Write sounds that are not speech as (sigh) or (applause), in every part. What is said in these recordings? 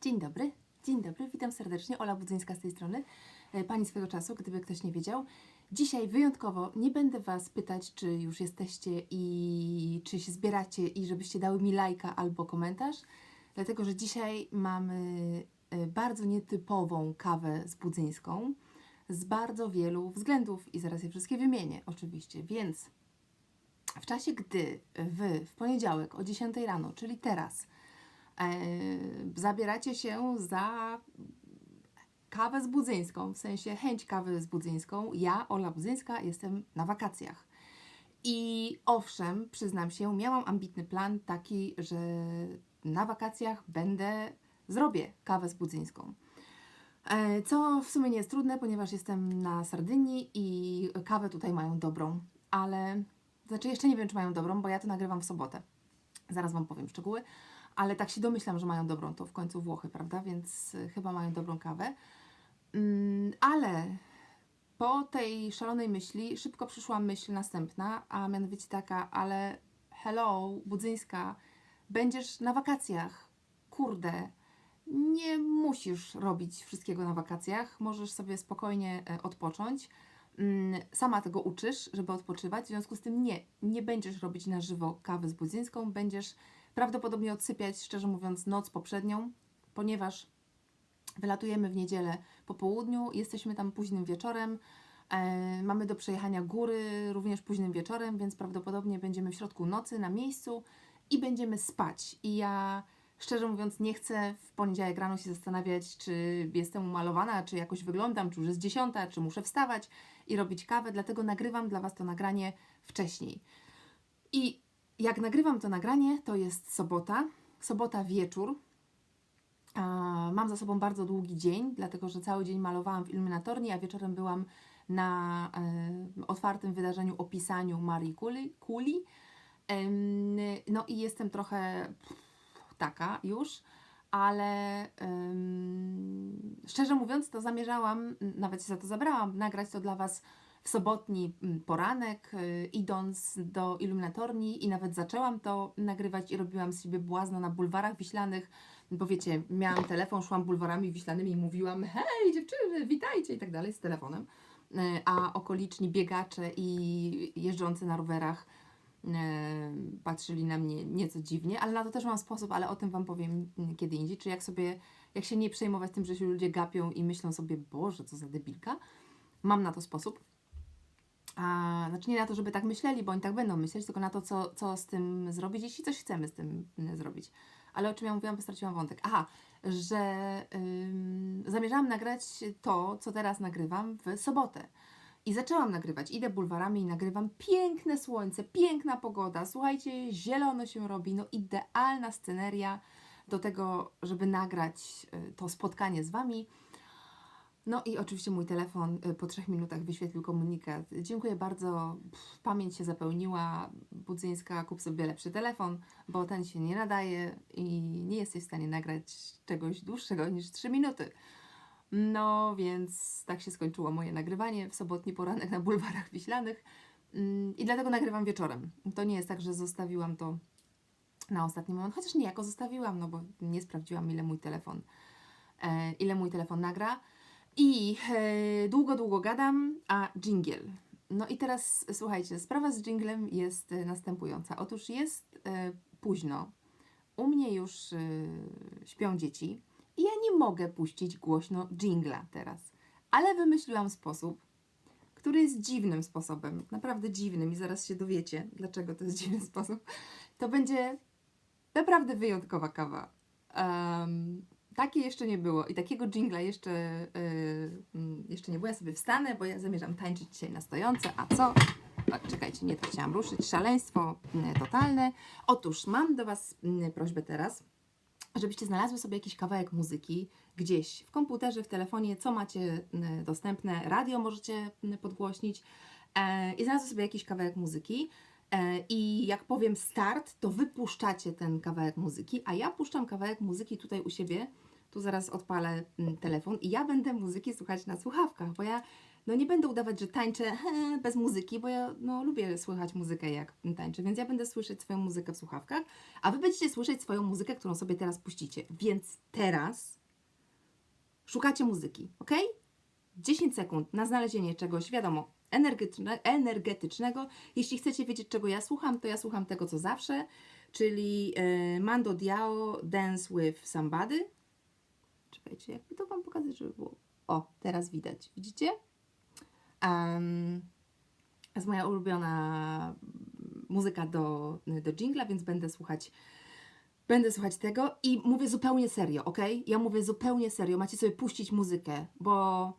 Dzień dobry, dzień dobry, witam serdecznie. Ola Budzyńska z tej strony, e, pani swego czasu, gdyby ktoś nie wiedział. Dzisiaj wyjątkowo nie będę Was pytać, czy już jesteście i czy się zbieracie i żebyście dały mi lajka albo komentarz, dlatego że dzisiaj mamy e, bardzo nietypową kawę z budzyńską z bardzo wielu względów i zaraz je wszystkie wymienię oczywiście, więc w czasie, gdy Wy w poniedziałek o 10 rano, czyli teraz, zabieracie się za kawę z budzyńską, w sensie chęć kawy z budzyńską, ja, Ola Budzyńska, jestem na wakacjach. I owszem, przyznam się, miałam ambitny plan taki, że na wakacjach będę, zrobię kawę z budzyńską. E, Co w sumie nie jest trudne, ponieważ jestem na Sardynii i kawę tutaj mają dobrą, ale znaczy jeszcze nie wiem, czy mają dobrą, bo ja to nagrywam w sobotę. Zaraz Wam powiem szczegóły, ale tak się domyślam, że mają dobrą, to w końcu Włochy, prawda? Więc y, chyba mają dobrą kawę. Mm, ale po tej szalonej myśli szybko przyszła myśl następna, a mianowicie taka, ale hello, Budzyńska, będziesz na wakacjach. Kurde, nie musisz robić wszystkiego na wakacjach, możesz sobie spokojnie e, odpocząć. Mm, Sama tego uczysz, żeby odpoczywać, w związku z tym nie, nie będziesz robić na żywo kawy z budzyńską, będziesz prawdopodobnie odsypiać, szczerze mówiąc, noc poprzednią, ponieważ wylatujemy w niedzielę po południu, jesteśmy tam późnym wieczorem, e, mamy do przejechania góry również późnym wieczorem, więc prawdopodobnie będziemy w środku nocy na miejscu i będziemy spać. I ja szczerze mówiąc nie chcę w poniedziałek rano się zastanawiać, czy jestem umalowana, czy jakoś wyglądam, czy już jest dziesiąta, czy muszę wstawać i robić kawę, dlatego nagrywam dla Was to nagranie wcześniej. I jak nagrywam to nagranie, to jest sobota, sobota wieczór. Mam za sobą bardzo długi dzień, dlatego że cały dzień malowałam w iluminatorni, a wieczorem byłam na otwartym wydarzeniu o pisaniu Marii Kuli. No i jestem trochę taka już, ale szczerze mówiąc, to zamierzałam, nawet się za to zabrałam, nagrać to dla Was sobotni mm, poranek, y, idąc do iluminatorni i nawet zaczęłam to nagrywać i robiłam z siebie błazno na bulwarach wiślanych, bo wiecie, miałam telefon, szłam bulwarami wiślanymi i mówiłam hej dziewczyny, witajcie i tak dalej z telefonem, Y, a okoliczni biegacze i jeżdżący na rowerach y, patrzyli na mnie nieco dziwnie, ale na to też mam sposób, ale o tym Wam powiem mm, kiedy indziej, czy jak sobie, jak się nie przejmować tym, że się ludzie gapią i myślą sobie, Boże, co za debilka, mam na to sposób. A, znaczy nie na to, żeby tak myśleli, bo oni tak będą myśleć, tylko na to, co, co z tym zrobić, jeśli coś chcemy z tym mm, zrobić. Ale o czym ja mówiłam, bo straciłam wątek. Aha, że ym, zamierzałam nagrać to, co teraz nagrywam w sobotę. I zaczęłam nagrywać. Idę bulwarami i nagrywam. Piękne słońce, piękna pogoda. Słuchajcie, zielono się robi. No idealna sceneria do tego, żeby nagrać y, to spotkanie z Wami. No i oczywiście mój telefon y, po trzech minutach wyświetlił komunikat. Dziękuję bardzo, Pff, pamięć się zapełniła, Budzyńska, kup sobie lepszy telefon, bo ten się nie nadaje i nie jesteś w stanie nagrać czegoś dłuższego niż 3 minuty. No więc tak się skończyło moje nagrywanie w sobotni poranek na bulwarach wiślanych Mm, i dlatego nagrywam wieczorem. To nie jest tak, że zostawiłam to na ostatni moment, chociaż niejako zostawiłam, no bo nie sprawdziłam ile mój telefon, e, ile mój telefon nagra. I e, długo, długo gadam, a jingle. No i teraz słuchajcie, sprawa z jinglem jest e, następująca. Otóż jest e, późno, u mnie już e, śpią dzieci i ja nie mogę puścić głośno jingla teraz. Ale wymyśliłam sposób, który jest dziwnym sposobem, naprawdę dziwnym i zaraz się dowiecie, dlaczego to jest dziwny sposób. To będzie naprawdę wyjątkowa kawa. Em, takiej jeszcze nie było i takiego jingla jeszcze, yy, jeszcze nie było. Ja sobie wstanę, bo ja zamierzam tańczyć dzisiaj na stojące. A co? O, czekajcie, nie to chciałam ruszyć. Szaleństwo mm, totalne. Otóż mam do Was mm, prośbę teraz, żebyście znalazły sobie jakiś kawałek muzyki gdzieś w komputerze, w telefonie, co macie dostępne. Radio możecie podgłośnić e, i znalazły sobie jakiś kawałek muzyki. E, I jak powiem start, to wypuszczacie ten kawałek muzyki, a ja puszczam kawałek muzyki tutaj u siebie. Tu zaraz odpalę mm, telefon i ja będę muzyki słuchać na słuchawkach, bo ja no nie będę udawać, że tańczę bez muzyki, bo ja no, lubię słychać muzykę jak tańczę, więc ja będę słyszeć swoją muzykę w słuchawkach, a wy będziecie słyszeć swoją muzykę, którą sobie teraz puścicie. Więc teraz szukacie muzyki, ok? 10 sekund na znalezienie czegoś, wiadomo, energetyczne, energetycznego. Jeśli chcecie wiedzieć, czego ja słucham, to ja słucham tego, co zawsze, czyli e, Mando Diao Dance with Somebody. Jakby to Wam pokazać, żeby było. O, teraz widać. Widzicie? Um, jest moja ulubiona muzyka do, do jingla, więc będę słuchać Będę słuchać tego i mówię zupełnie serio, ok? Ja mówię zupełnie serio. Macie sobie puścić muzykę, bo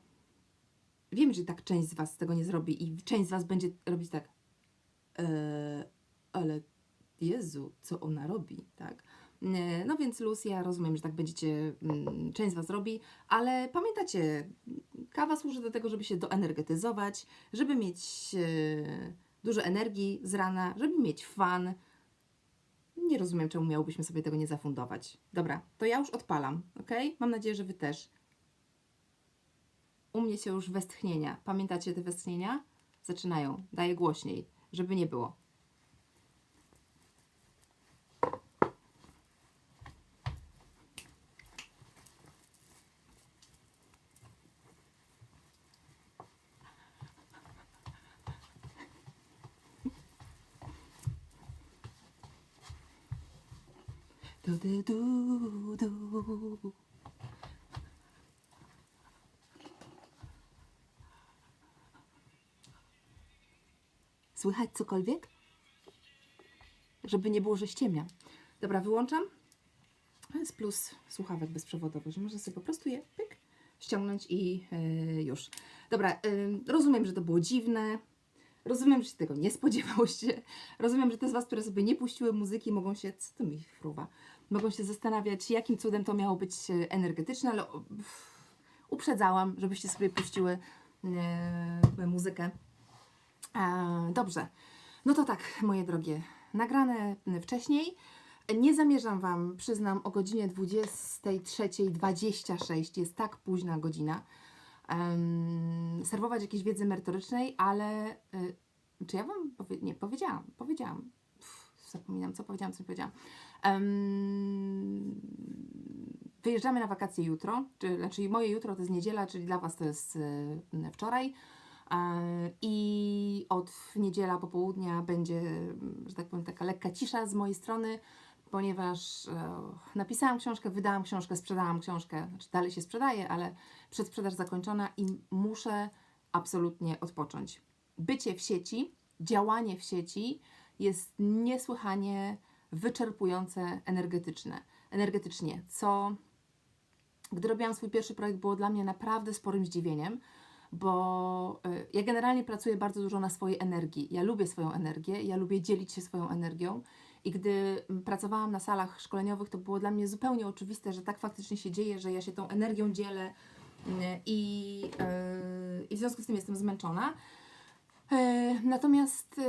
wiem, że tak część z Was tego nie zrobi i część z Was będzie robić tak. Eee, ale Jezu, co ona robi, tak? Nie, No więc luz, ja rozumiem, że tak będziecie, mm, część z Was robi, ale pamiętacie, kawa służy do tego, żeby się doenergetyzować, żeby mieć e, dużo energii z rana, żeby mieć fan. Nie rozumiem, czemu miałbyśmy sobie tego nie zafundować. Dobra, to ja już odpalam, ok? Mam nadzieję, że Wy też. U mnie się już westchnienia. Pamiętacie te westchnienia? Zaczynają. Daję głośniej, żeby nie było. Słychać cokolwiek? Żeby nie było, że ściemnia. Dobra, wyłączam. To jest plus słuchawek bezprzewodowych, że można sobie po prostu je pyk, ściągnąć i yy, już. Dobra, yy, rozumiem, że to było dziwne. Rozumiem, że się tego nie spodziewałyście. Rozumiem, że te z Was, które sobie nie puściły muzyki, mogą się. Co to mi fruwa? Mogą się zastanawiać, jakim cudem to miało być e, energetyczne, ale pff, uprzedzałam, żebyście sobie puściły e, muzykę. E, dobrze. No to tak, moje drogie, nagrane wcześniej. Nie zamierzam Wam, przyznam, o godzinie 23.26, jest tak późna godzina, em, serwować jakiejś wiedzy merytorycznej, ale y, czy ja Wam powie, nie powiedziałam? Powiedziałam. Zapominam, co powiedziałam, co powiedziałam. Em, wyjeżdżamy na wakacje jutro, czy, znaczy moje jutro to jest niedziela, czyli dla Was to jest y, wczoraj. E, I od niedziela popołudnia będzie, że tak powiem, taka lekka cisza z mojej strony, ponieważ e, napisałam książkę, wydałam książkę, sprzedałam książkę, znaczy dalej się sprzedaje, ale przedsprzedaż zakończona i muszę absolutnie odpocząć. Bycie w sieci, działanie w sieci jest niesłychanie wyczerpujące energetyczne, energetycznie, co gdy robiłam swój pierwszy projekt było dla mnie naprawdę sporym zdziwieniem, bo y, ja generalnie pracuję bardzo dużo na swojej energii. Ja lubię swoją energię, ja lubię dzielić się swoją energią. I gdy mm, pracowałam na salach szkoleniowych, to było dla mnie zupełnie oczywiste, że tak faktycznie się dzieje, że ja się tą energią dzielę y, i, y, i w związku z tym jestem zmęczona. Y, Natomiast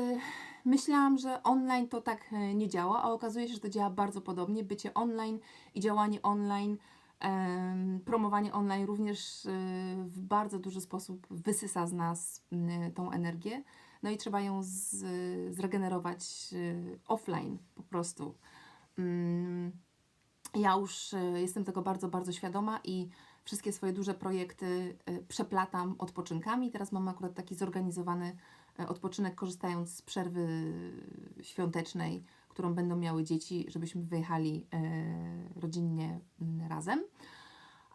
myślałam, że online to tak nie działa, a okazuje się, że to działa bardzo podobnie. Bycie online i działanie online promowanie online również y, w bardzo duży sposób wysysa z nas y, tą energię. No i trzeba ją z, zregenerować y, offline po prostu. Mm, Ja już jestem tego bardzo, bardzo świadoma i wszystkie swoje duże projekty przeplatam odpoczynkami. Teraz mam akurat taki zorganizowany odpoczynek, korzystając z przerwy świątecznej, którą będą miały dzieci, żebyśmy wyjechali e, rodzinnie m, razem.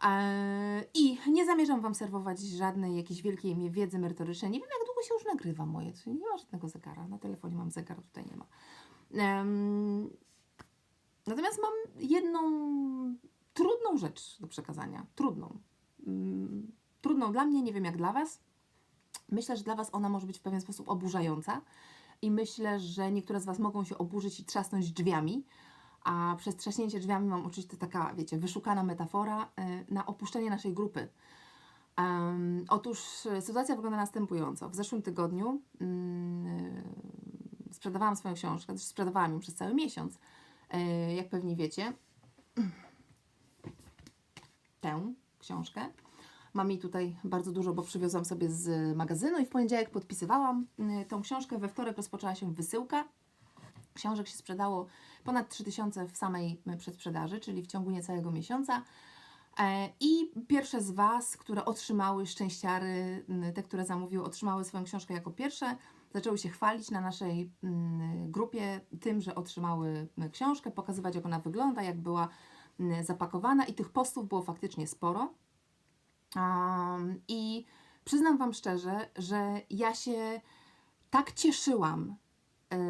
E, I nie zamierzam Wam serwować żadnej jakiejś wielkiej wiedzy merytorycznej. Nie wiem, jak długo się już nagrywa moje. Nie ma żadnego zegara. Na telefonie mam zegar, tutaj nie ma. Natomiast mam jedną trudną rzecz do przekazania. Trudną. Mm, Trudną dla mnie, nie wiem jak dla Was. Myślę, że dla Was ona może być w pewien sposób oburzająca i myślę, że niektóre z Was mogą się oburzyć i trzasnąć drzwiami, a przez trzaśnięcie drzwiami mam oczywiście taka, wiecie, wyszukana metafora y, na opuszczenie naszej grupy. Em, otóż y, sytuacja wygląda następująco. W zeszłym tygodniu mm, y, sprzedawałam swoją książkę, też sprzedawałam ją przez cały miesiąc, jak pewnie wiecie, tę książkę. Mam jej tutaj bardzo dużo, bo przywiozłam sobie z magazynu i w poniedziałek podpisywałam y, tą książkę. We wtorek rozpoczęła się wysyłka. Książek się sprzedało ponad 3000 w samej y, przedsprzedaży, czyli w ciągu niecałego miesiąca. E, I pierwsze z Was, które otrzymały szczęściary, y, te, które zamówiły, otrzymały swoją książkę jako pierwsze, zaczęły się chwalić na naszej mm, grupie tym, że otrzymały książkę, pokazywać jak ona wygląda, jak była zapakowana i tych postów było faktycznie sporo. Um, I przyznam Wam szczerze, że ja się tak cieszyłam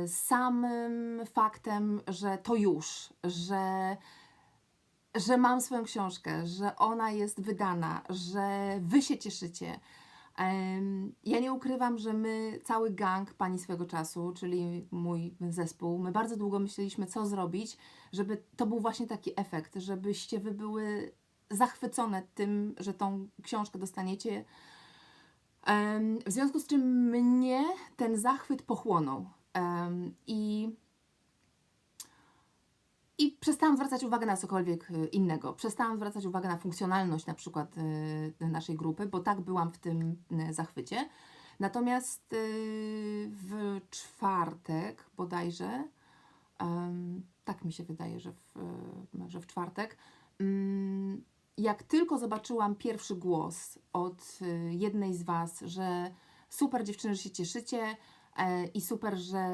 y, samym faktem, że to już, że, że mam swoją książkę, że ona jest wydana, że Wy się cieszycie. Ja nie ukrywam, że my, cały gang pani swego czasu, czyli mój zespół, my bardzo długo myśleliśmy, co zrobić, żeby to był właśnie taki efekt, żebyście wy były zachwycone tym, że tą książkę dostaniecie. W związku z czym mnie ten zachwyt pochłonął. I i przestałam zwracać uwagę na cokolwiek y, innego. Przestałam zwracać uwagę na funkcjonalność na przykład y, naszej grupy, bo tak byłam w tym y, zachwycie. Natomiast w czwartek bodajże, tak mi się wydaje, że w, że w czwartek, mm, jak tylko zobaczyłam pierwszy głos od y, jednej z Was, że super dziewczyny, że się cieszycie, E, I super, że,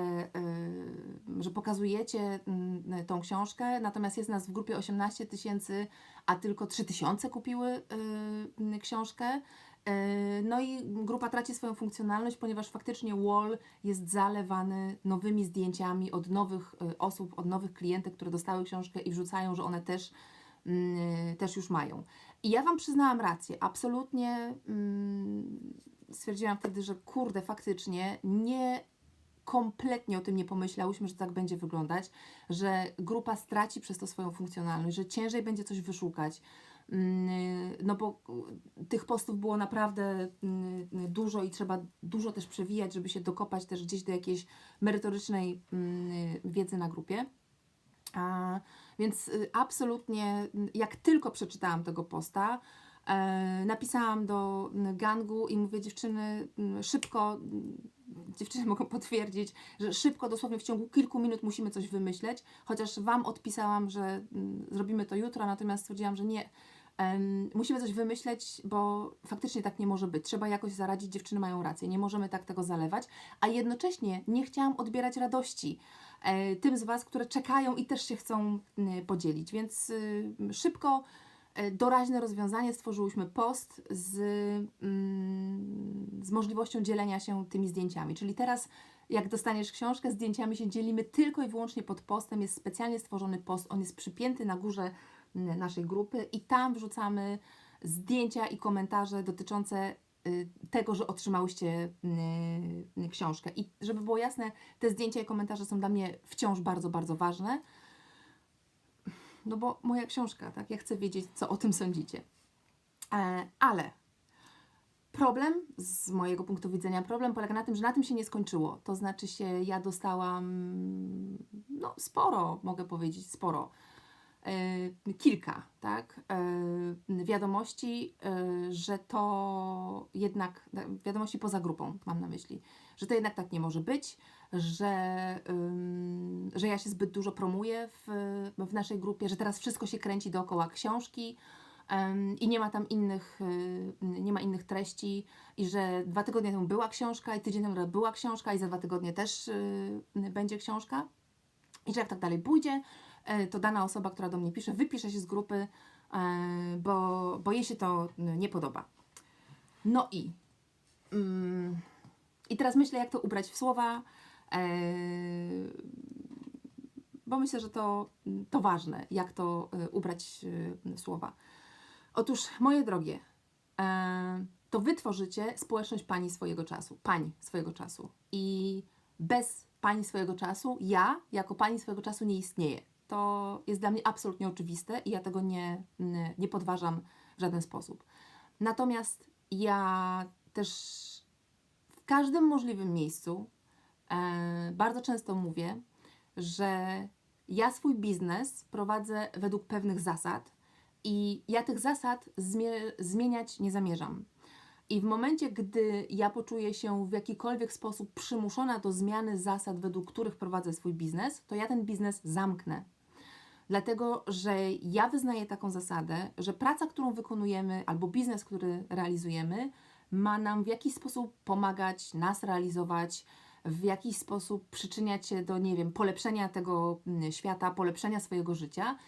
y, że pokazujecie mm, tą książkę. Natomiast jest nas w grupie 18 tysięcy, a tylko 3 tysiące kupiły y, książkę. Y, No i grupa traci swoją funkcjonalność, ponieważ faktycznie wall jest zalewany nowymi zdjęciami od nowych osób, od nowych klientek, które dostały książkę i wrzucają, że one też, też już mają. I ja Wam przyznałam rację, absolutnie mm, stwierdziłam wtedy, że kurde, faktycznie nie kompletnie o tym nie pomyślałyśmy, że tak będzie wyglądać, że grupa straci przez to swoją funkcjonalność, że ciężej będzie coś wyszukać. Mm, No bo y, tych postów było naprawdę mm, dużo i trzeba dużo też przewijać, żeby się dokopać też gdzieś do jakiejś merytorycznej mm, wiedzy na grupie. A, więc y, absolutnie, jak tylko przeczytałam tego posta, e, napisałam do gangu i mówię, dziewczyny, szybko, dziewczyny mogą potwierdzić, że szybko, dosłownie w ciągu kilku minut musimy coś wymyśleć, chociaż Wam odpisałam, że zrobimy to jutro, natomiast stwierdziłam, że nie, musimy coś wymyśleć, bo faktycznie tak nie może być. Trzeba jakoś zaradzić, dziewczyny mają rację, nie możemy tak tego zalewać, a jednocześnie nie chciałam odbierać radości tym z Was, które czekają i też się chcą podzielić, więc y, szybko e, doraźne rozwiązanie. Stworzyłyśmy post z, mm, z możliwością dzielenia się tymi zdjęciami, czyli teraz jak dostaniesz książkę, zdjęciami się dzielimy tylko i wyłącznie pod postem, jest specjalnie stworzony post, on jest przypięty na górze naszej grupy i tam wrzucamy zdjęcia i komentarze dotyczące tego, że otrzymałyście y, książkę. I żeby było jasne, te zdjęcia i komentarze są dla mnie wciąż bardzo, bardzo ważne. No bo moja książka, tak? Ja chcę wiedzieć, co o tym sądzicie. E, ale problem, z mojego punktu widzenia, problem polega na tym, że na tym się nie skończyło. To znaczy się, ja dostałam no sporo, mogę powiedzieć, sporo. E, kilka, tak? E, wiadomości, e, że to jednak, wiadomości poza grupą, mam na myśli, że to jednak tak nie może być, że, że ja się zbyt dużo promuję w, w naszej grupie, że teraz wszystko się kręci dookoła książki i nie ma tam innych, nie ma innych treści i że dwa tygodnie temu była książka i tydzień temu była książka i za dwa tygodnie też będzie książka i że jak tak dalej pójdzie, to dana osoba, która do mnie pisze, wypisze się z grupy, y, bo, bo jej się to nie podoba. No i mm, i teraz myślę, jak to ubrać w słowa, Eee, bo myślę, że to, to ważne, jak to e, ubrać e, w słowa. Otóż, moje drogie, e, to wy tworzycie społeczność pani swojego czasu, pani swojego czasu. I bez pani swojego czasu, ja jako pani swojego czasu nie istnieję. To jest dla mnie absolutnie oczywiste i ja tego nie, nie podważam w żaden sposób. Natomiast ja też w każdym możliwym miejscu e, bardzo często mówię, że ja swój biznes prowadzę według pewnych zasad I ja tych zasad zmie- zmieniać nie zamierzam. I w momencie, gdy ja poczuję się w jakikolwiek sposób przymuszona do zmiany zasad, według których prowadzę swój biznes, to ja ten biznes zamknę. Dlatego, że ja wyznaję taką zasadę, że praca, którą wykonujemy, albo biznes, który realizujemy, ma nam w jakiś sposób pomagać, nas realizować, w jakiś sposób przyczyniać się do, nie wiem, polepszenia tego mm, świata, polepszenia swojego życia.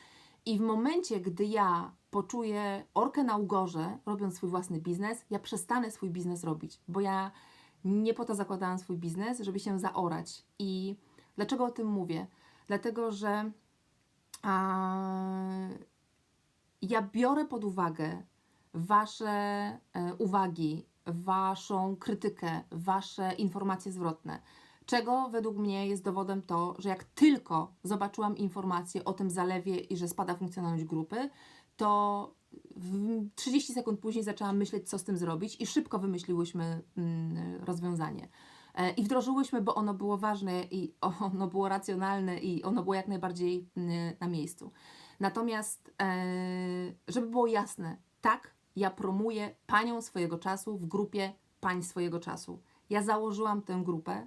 I w momencie, gdy ja poczuję orkę na ugorze, robiąc swój własny biznes, ja przestanę swój biznes robić, bo ja nie po to zakładałam swój biznes, żeby się zaorać. I dlaczego o tym mówię? Dlatego, że ja biorę pod uwagę Wasze e, uwagi, Waszą krytykę, Wasze informacje zwrotne. Czego według mnie jest dowodem to, że jak tylko zobaczyłam informację o tym zalewie i że spada funkcjonalność grupy, to w 30 sekund później zaczęłam myśleć, co z tym zrobić, i szybko wymyśliłyśmy mm, rozwiązanie. E, I wdrożyłyśmy, bo ono było ważne i ono było racjonalne i ono było jak najbardziej mm, na miejscu. Natomiast, e, żeby było jasne, tak, ja promuję panią swojego czasu w grupie pań swojego czasu. Ja założyłam tę grupę,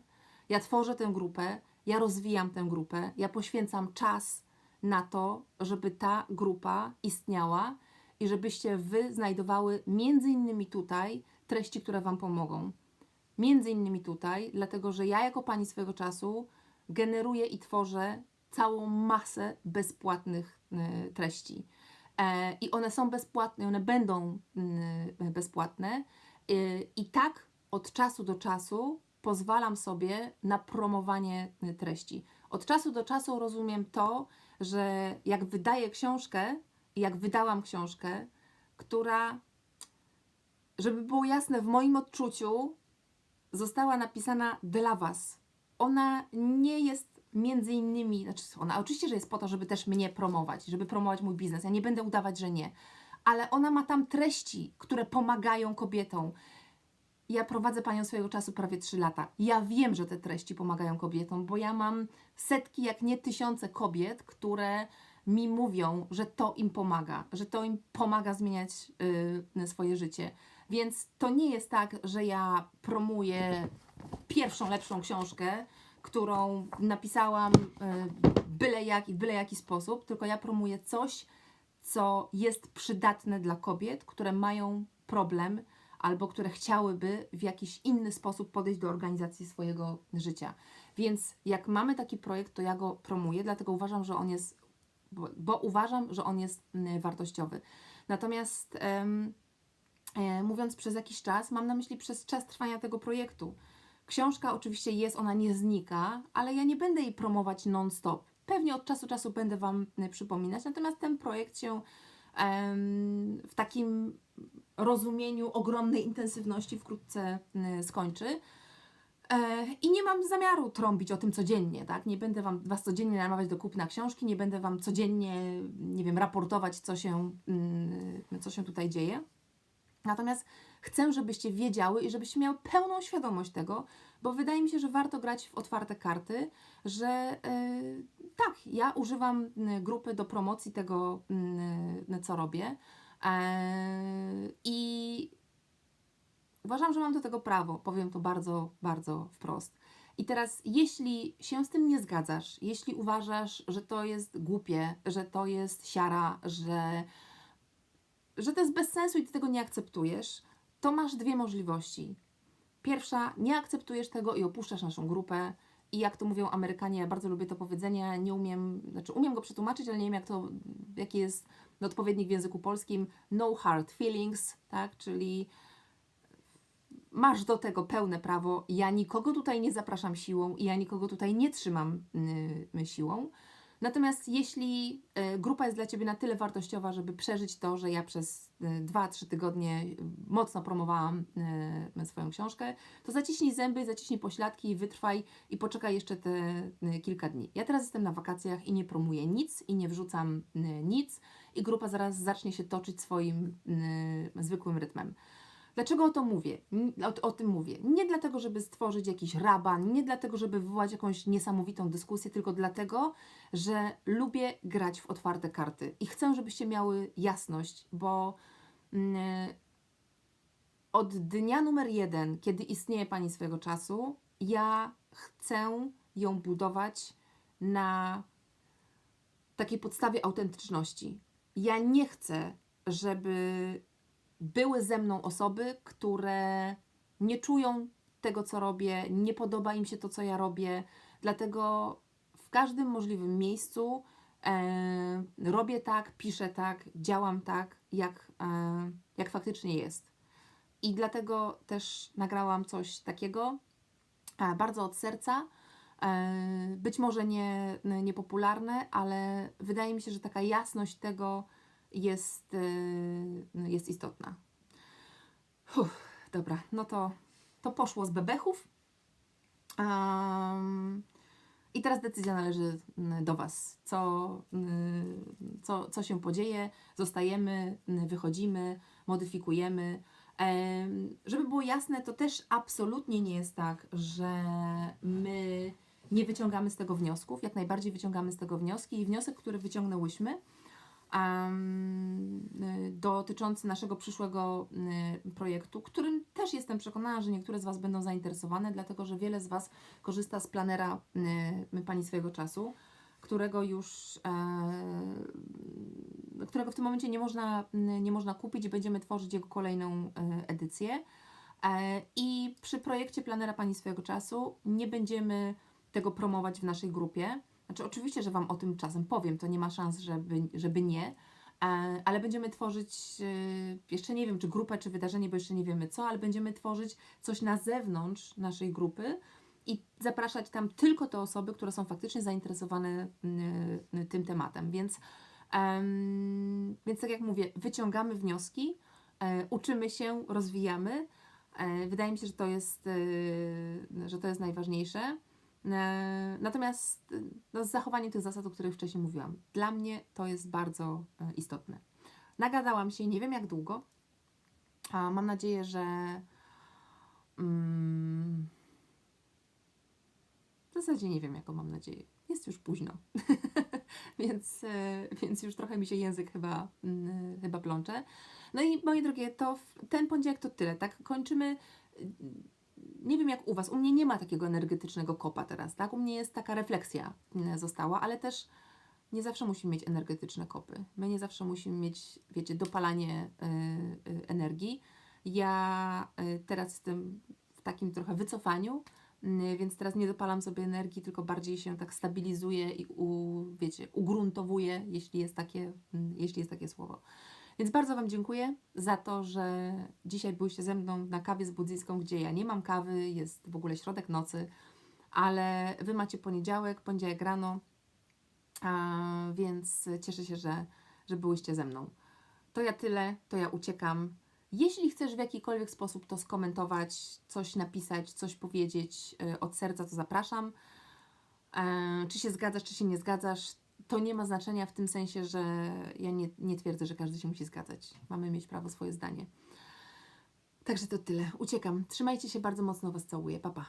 ja tworzę tę grupę, ja rozwijam tę grupę, ja poświęcam czas na to, żeby ta grupa istniała i żebyście wy znajdowały między innymi tutaj treści, które wam pomogą. Między innymi tutaj, dlatego że ja jako pani swojego czasu generuję i tworzę całą masę bezpłatnych y, treści. E, I one są bezpłatne, one będą y, bezpłatne. Y, I tak od czasu do czasu pozwalam sobie na promowanie treści. Od czasu do czasu rozumiem to, że jak wydaję książkę, jak wydałam książkę, która, żeby było jasne, w moim odczuciu została napisana dla Was. Ona nie jest między innymi, znaczy ona oczywiście, że jest po to, żeby też mnie promować, żeby promować mój biznes. Ja nie będę udawać, że nie, ale ona ma tam treści, które pomagają kobietom. Ja prowadzę panią swojego czasu prawie 3 lata. Ja wiem, że te treści pomagają kobietom, bo ja mam setki, jak nie tysiące kobiet, które mi mówią, że to im pomaga, że to im pomaga zmieniać y, swoje życie. Więc to nie jest tak, że ja promuję pierwszą lepszą książkę, którą napisałam y, byle jak i w byle jaki sposób, tylko ja promuję coś, co jest przydatne dla kobiet, które mają problem albo które chciałyby w jakiś inny sposób podejść do organizacji swojego życia. Więc jak mamy taki projekt, to ja go promuję, dlatego uważam, że on jest, bo, bo uważam, że on jest mm, wartościowy. Natomiast e, mówiąc przez jakiś czas, mam na myśli przez czas trwania tego projektu. Książka oczywiście jest, ona nie znika, ale ja nie będę jej promować non-stop. Pewnie od czasu do czasu będę Wam y, przypominać, natomiast ten projekt się w takim rozumieniu ogromnej intensywności wkrótce skończy. E, I nie mam zamiaru trąbić o tym codziennie, tak? Nie będę wam, Was codziennie namawiać do kupna książki, nie będę Wam codziennie, nie wiem, raportować, co się, co się tutaj dzieje. Natomiast chcę, żebyście wiedziały i żebyście miały pełną świadomość tego, bo wydaje mi się, że warto grać w otwarte karty, że e, tak, ja używam grupy do promocji tego, y, co robię. E, I uważam, że mam do tego prawo, powiem to bardzo, bardzo wprost. I teraz, jeśli się z tym nie zgadzasz, jeśli uważasz, że to jest głupie, że to jest siara, że, że to jest bez sensu i ty tego nie akceptujesz, to masz dwie możliwości. Pierwsza, nie akceptujesz tego i opuszczasz naszą grupę. I jak to mówią Amerykanie, ja bardzo lubię to powiedzenie, nie umiem, znaczy umiem go przetłumaczyć, ale nie wiem, jak to, jaki jest odpowiednik w języku polskim. No hard feelings, tak? Czyli masz do tego pełne prawo. Ja nikogo tutaj nie zapraszam siłą i ja nikogo tutaj nie trzymam yy, siłą. Natomiast jeśli y, grupa jest dla Ciebie na tyle wartościowa, żeby przeżyć to, że ja przez 2-3 tygodnie mocno promowałam swoją książkę, to zaciśnij zęby, zaciśnij pośladki, wytrwaj i poczekaj jeszcze te kilka dni. Ja teraz jestem na wakacjach i nie promuję nic i nie wrzucam nic i grupa zaraz zacznie się toczyć swoim zwykłym rytmem. Dlaczego o to mówię? O, o tym mówię. Nie dlatego, żeby stworzyć jakiś raban, nie dlatego, żeby wywołać jakąś niesamowitą dyskusję, tylko dlatego, że lubię grać w otwarte karty i chcę, żebyście miały jasność, bo mm, od dnia numer jeden, kiedy istnieje Pani swojego czasu, ja chcę ją budować na takiej podstawie autentyczności. Ja nie chcę, żeby były ze mną osoby, które nie czują tego, co robię, nie podoba im się to, co ja robię, dlatego w każdym możliwym miejscu e, robię tak, piszę tak, działam tak, jak, e, jak faktycznie jest. I dlatego też nagrałam coś takiego e, bardzo od serca. E, być może nie, niepopularne, ale wydaje mi się, że taka jasność tego jest, e, jest istotna. Uff, dobra, no to, to poszło z bebechów. Am, I teraz decyzja należy do Was. Co, co, co się podzieje? Zostajemy, wychodzimy, modyfikujemy. Em, Żeby było jasne, to też absolutnie nie jest tak, że my nie wyciągamy z tego wniosków. Jak najbardziej wyciągamy z tego wnioski i wniosek, który wyciągnęłyśmy, y, dotyczący naszego przyszłego y, projektu, którym też jestem przekonana, że niektóre z Was będą zainteresowane, dlatego że wiele z Was korzysta z planera y, Pani swojego czasu, którego już, e, którego w tym momencie nie można, nie można kupić będziemy tworzyć jego kolejną edycję. E, I przy projekcie planera Pani swojego czasu nie będziemy tego promować w naszej grupie. Znaczy, oczywiście, że Wam o tym czasem powiem, to nie ma szans, żeby, żeby nie, e, ale będziemy tworzyć, e, jeszcze nie wiem, czy grupę, czy wydarzenie, bo jeszcze nie wiemy co, ale będziemy tworzyć coś na zewnątrz naszej grupy i zapraszać tam tylko te osoby, które są faktycznie zainteresowane y, tym tematem. Więc, więc tak jak mówię, wyciągamy wnioski, e, uczymy się, rozwijamy. E, Wydaje mi się, że to jest, że to jest najważniejsze. E, Natomiast y, no, z zachowaniem tych zasad, o których wcześniej mówiłam, dla mnie to jest bardzo e, istotne. Nagadałam się nie wiem jak długo, a mam nadzieję, że mm, w zasadzie nie wiem, jaką mam nadzieję. Jest już późno, (laughs) więc, e, więc już trochę mi się język chyba, mm, chyba plącze. No i moje drogie, to w ten poniedziałek to tyle, tak? Kończymy. Y, Nie wiem jak u Was, u mnie nie ma takiego energetycznego kopa teraz, tak? U mnie jest taka refleksja została, ale też nie zawsze musimy mieć energetyczne kopy. My nie zawsze musimy mieć, wiecie, dopalanie y, y, energii. Ja y, teraz jestem w takim trochę wycofaniu, y, więc teraz nie dopalam sobie energii, tylko bardziej się tak stabilizuję i u, wiecie, ugruntowuję, jeśli jest takie, mm, jeśli jest takie słowo. Więc bardzo Wam dziękuję za to, że dzisiaj byliście ze mną na kawie z budzyjską, gdzie ja nie mam kawy, jest w ogóle środek nocy, ale Wy macie poniedziałek, poniedziałek rano, więc cieszę się, że, że byłyście ze mną. To ja tyle, to ja uciekam. Jeśli chcesz w jakikolwiek sposób to skomentować, coś napisać, coś powiedzieć y, od serca, to zapraszam. E, czy się zgadzasz, czy się nie zgadzasz, to nie ma znaczenia w tym sensie, że ja nie, nie twierdzę, że każdy się musi zgadzać. Mamy mieć prawo swoje zdanie. Także to tyle. Uciekam. Trzymajcie się bardzo mocno. Was całuję. Pa, pa.